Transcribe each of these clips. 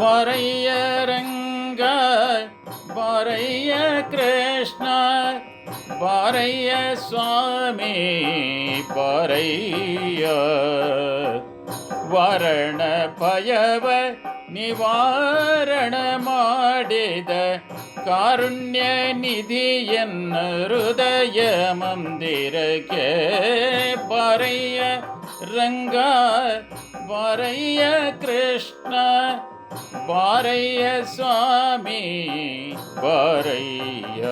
வரைய ரங்க வரைய கிருஷ்ண வரைய சுவாமி வரைய வரண பயவ நிவாரண மாடித ಕಾರುಣ್ಯ ನಿಧಿಯನ್ನ ಹೃದಯ ಮಂದಿರಕ್ಕೆ ಬಾರಯ್ಯ ರಂಗ ಬಾರಯ್ಯ ಕೃಷ್ಣ ಬಾರಯ್ಯ ಸ್ವಾಮಿ ಬಾರಯ್ಯ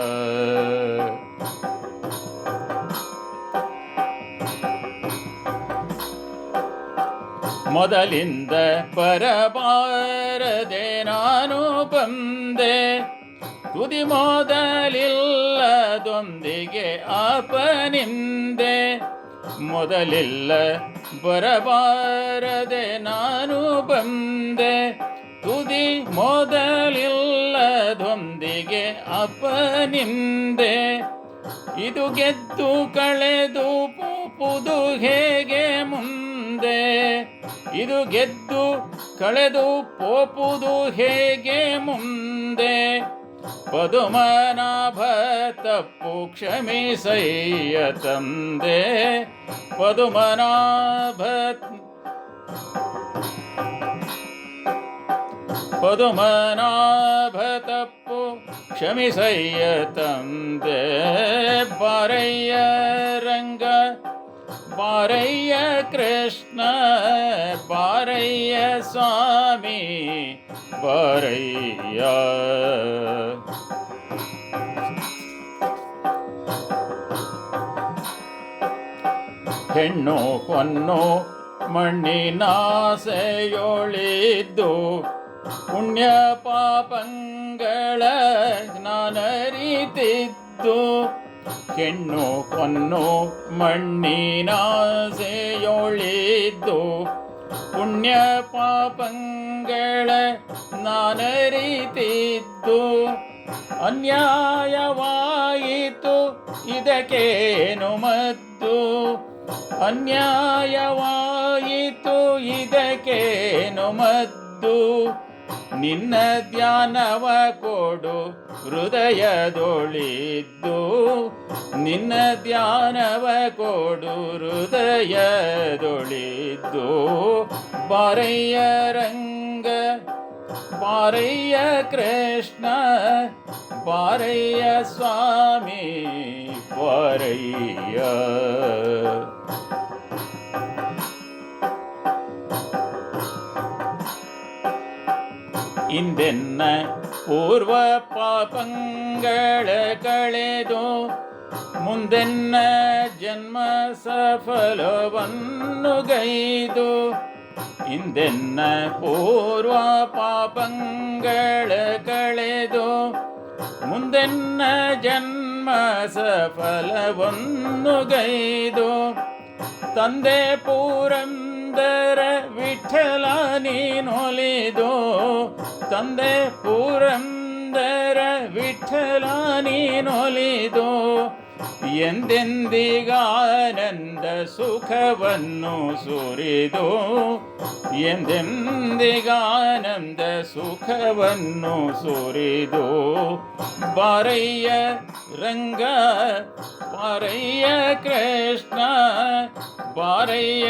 ಮೊದಲಿಂದ ಪರಬಾರದೆ ನಾನು ಬಂದೆ ತುದಿ ಮೊದಲಿಲ್ಲದೊಂದಿಗೆ ಆಪನಿಂದೆ ಮೊದಲಿಲ್ಲ ಬರಬಾರದೆ ನಾನು ಬಂದೆ. ತುದಿ ಮೊದಲಿಲ್ಲದೊಂದಿಗೆ ಅಪನಿಂದೆ ಇದು ಗೆದ್ದು ಕಳೆದು ಪುದು ಹೇಗೆ ಮುಂದೆ. ಇದು ಗೆದ್ದು ಕಳೆದು ಪೋಪುದು ಹೇಗೆ ಮುಂದೆ. ಪದುಮನಾಭ ತಪ್ಪು ಕ್ಷಮಿಸಯ್ಯ ತಂದೆ ಪದುಮನಾಭ ಪದುಮನಾಭ ತಪ್ಪು ಕ್ಷಮಿಸಯ್ಯ ತಂದೆ ಬಾರಯ್ಯ ರಂಗ ಬಾರಯ್ಯ ಕೃಷ್ಣ ಬಾರಯ್ಯ ಸ್ವಾಮಿ ಬಾರಯ್ಯ ಹೆಣ್ಣು ಹೊನ್ನು ಮಣ್ಣಿನಾಸೆಯೊಳಿದ್ದು ಪುಣ್ಯ ಪಾಪಂಗಳ ಜ್ಞಾನರಿತಿದ್ದು ಹೆಣ್ಣು ಹೊನ್ನು ಮಣ್ಣಿನಾಸೆಯೊಳಿದ್ದು ಪುಣ್ಯ ಪಾಪಂಗಳ ನಾನರಿತಿದ್ದು ಅನ್ಯಾಯವಾಯಿತು, ಇದಕ್ಕೇನು ಮದ್ದು? ಅನ್ಯಾಯವಾಯಿತು ಇದಕ್ಕೇನು ಮದ್ದು? ನಿನ್ನ ಧ್ಯಾನವ ಕೊಡು ಹೃದಯದೊಳಿದ್ದು ನಿನ್ನ ಧ್ಯಾನವ ಕೊಡು ಹೃದಯದೊಳಿದ್ದು ಬಾರಯ್ಯ ರಂಗ, ಬಾರಯ್ಯ ಕೃಷ್ಣ, ಬಾರಯ್ಯ ಸ್ವಾಮಿ, ಬಾರಯ್ಯ ಇಂದೆನ್ನ ಪೂರ್ವ ಪಾಪಂಗಳ ಕಳೆದು ಮುಂದೆನ್ನ ಜನ್ಮ ಸಫಲವನ್ನು ಗೈದು. ಇಂದೆನ್ನ ಪೂರ್ವ ಪಾಪಂಗಳ ಕಳೆದು ಮುಂದೆನ್ನ ಜನ್ಮ ಸಫಲವನ್ನು ಗೈದು. ತಂದೆ ಪೂರಂದರ ವಿಠಲ ನೀನೊಲಿದು. ತಂದೆ ಪೂರಂದರ ವಿಠಲ ನೀನೊಲಿದು ಎಂದೆಂದಿಗಾನಂದ ಸುಖವನ್ನು ಸುರಿದು ಎಂದೆಂದಿಗಾನಂದ ಸುಖವನ್ನು ಸುರಿದು ಬಾರಯ್ಯ ರಂಗ ಬಾರಯ್ಯ ಕೃಷ್ಣ ಬಾರಯ್ಯ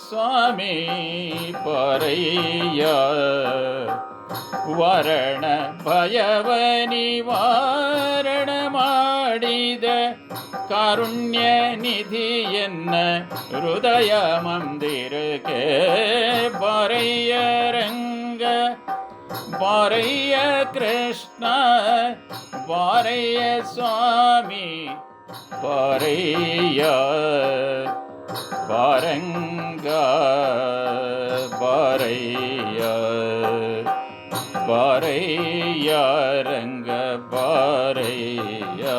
ಸ್ವಾಮಿ ಬಾರಯ್ಯ ವರಣ ಭಯವ ನಿವಾರಣ ಮಾಡಿದ ಕಾರುಣ್ಯ ನಿಧಿಯನ್ನ ಹೃದಯ ಮಂದಿರಕ್ಕೆ ಬಾರಯ್ಯ ರಂಗ ಬಾರಯ್ಯ ಕೃಷ್ಣ ಬಾರಯ್ಯ ಸ್ವಾಮಿ ಬಾರಯ್ಯ ಬಾರಂಗ ಬಾರಯ್ಯ பாறையா ரங்க பாறையா